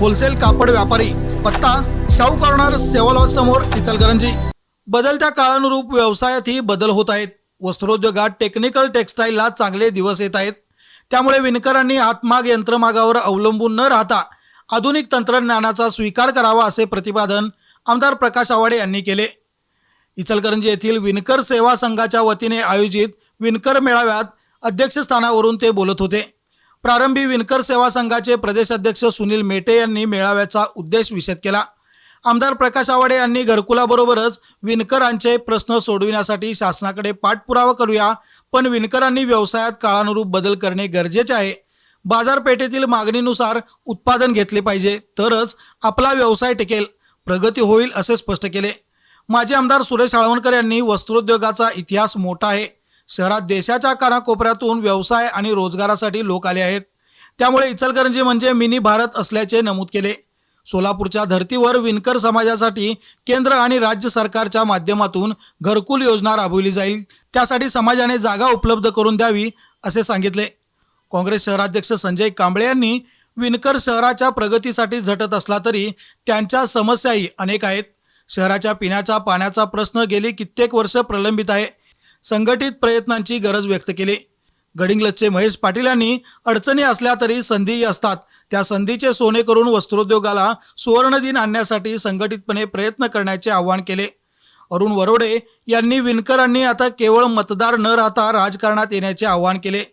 Wholesale कापड व्यापारी पत्ता शाहू कॉर्नर सेवालॉज समोर इचलकरंजी. बदलत्या काळानुरूप व्यवसायातही बदल होत आहेत. वस्त्रोद्योगात टेक्निकल टेक्स्टाईलला चांगले दिवस येत आहेत. त्यामुळे विणकरांनी हातमाग यंत्रमागावर अवलंबून न राहता आधुनिक तंत्रज्ञानाचा स्वीकार करावा असे प्रतिपादन आमदार प्रकाश आवाडे यांनी केले. इचलकरंजी येथील विणकर सेवा संघाच्या वतीने आयोजित विणकर मेळाव्यात अध्यक्षस्थानावरून ते बोलत होते. प्रारंभी विणकर सेवा संघाचे प्रदेशाध्यक्ष सुनील मेटे यांनी मेळाव्याचा उद्देश विषद केला. आमदार प्रकाश आवाडे यांनी घरकुलाबरोबरच विणकरांचे प्रश्न सोडविण्यासाठी शासनाकडे पाठपुरावा करूया पण विणकरांनी व्यवसायात काळानुरूप बदल करणे गरजेचे आहे. बाजारपेठेतील मागणीनुसार उत्पादन घेतले पाहिजे तरच आपला व्यवसाय टिकेल प्रगती होईल असे स्पष्ट केले. माजी आमदार सुरेश आळवणकर यांनी वस्त्रोद्योगाचा इतिहास मोठा आहे. शहरात देशाच्या कानाकोपऱ्यातून व्यवसाय आणि रोजगारासाठी लोक आले आहेत. त्यामुळे इचलकरंजी म्हणजे मिनी भारत असल्याचे नमूद केले. सोलापूरच्या धर्तीवर विणकर समाजासाठी केंद्र आणि राज्य सरकारच्या माध्यमातून घरकुल योजना राबवली जाईल. त्यासाठी समाजाने जागा उपलब्ध करून द्यावी असे सांगितले. काँग्रेस शहराध्यक्ष संजय कांबळे यांनी विणकर शहराच्या प्रगतीसाठी झटत असला तरी त्यांच्या समस्याही अनेक आहेत. शहराच्या पिण्याच्या पाण्याचा प्रश्न गेली कित्येक वर्ष प्रलंबित आहे. संघटित प्रयत्नांची गरज व्यक्त केली. गडिंग्लजचे महेश पाटील यांनी अडचणी असल्या तरी संधीही असतात. त्या संधीचे सोने करून वस्त्रोद्योगाला सुवर्णदिन आणण्यासाठी संघटितपणे प्रयत्न करण्याचे आवाहन केले. अरुण वरोडे यांनी विणकरांनी आता केवळ मतदार न राहता राजकारणात येण्याचे आवाहन केले.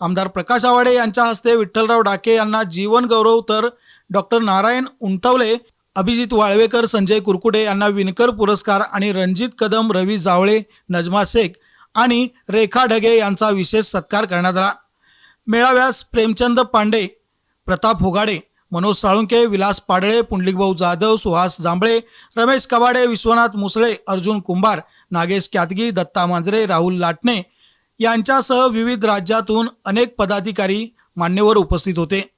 आमदार प्रकाश आवाडे यांच्या हस्ते विठ्ठलराव डाके यांना जीवन गौरव तर डॉक्टर नारायण उंटवले अभिजित वाळवेकर संजय कुरकुडे यांना विणकर पुरस्कार आणि रणजित कदम रवी जावळे नजमा शेख आणि रेखा ढगे यांचा विशेष सत्कार करण्यात आला. मेळाव्यास प्रेमचंद पांडे प्रताप होगाडे मनोज साळुंके विलास पाडळे पुंडलिकभाऊ जाधव सुहास जांभळे रमेश कबाडे विश्वनाथ मुसळे अर्जुन कुंभार नागेश क्यातगी दत्ता मांजरे राहुल लाटणे यांच्यासह विविध राज्यातून अनेक पदाधिकारी मान्यवर उपस्थित होते.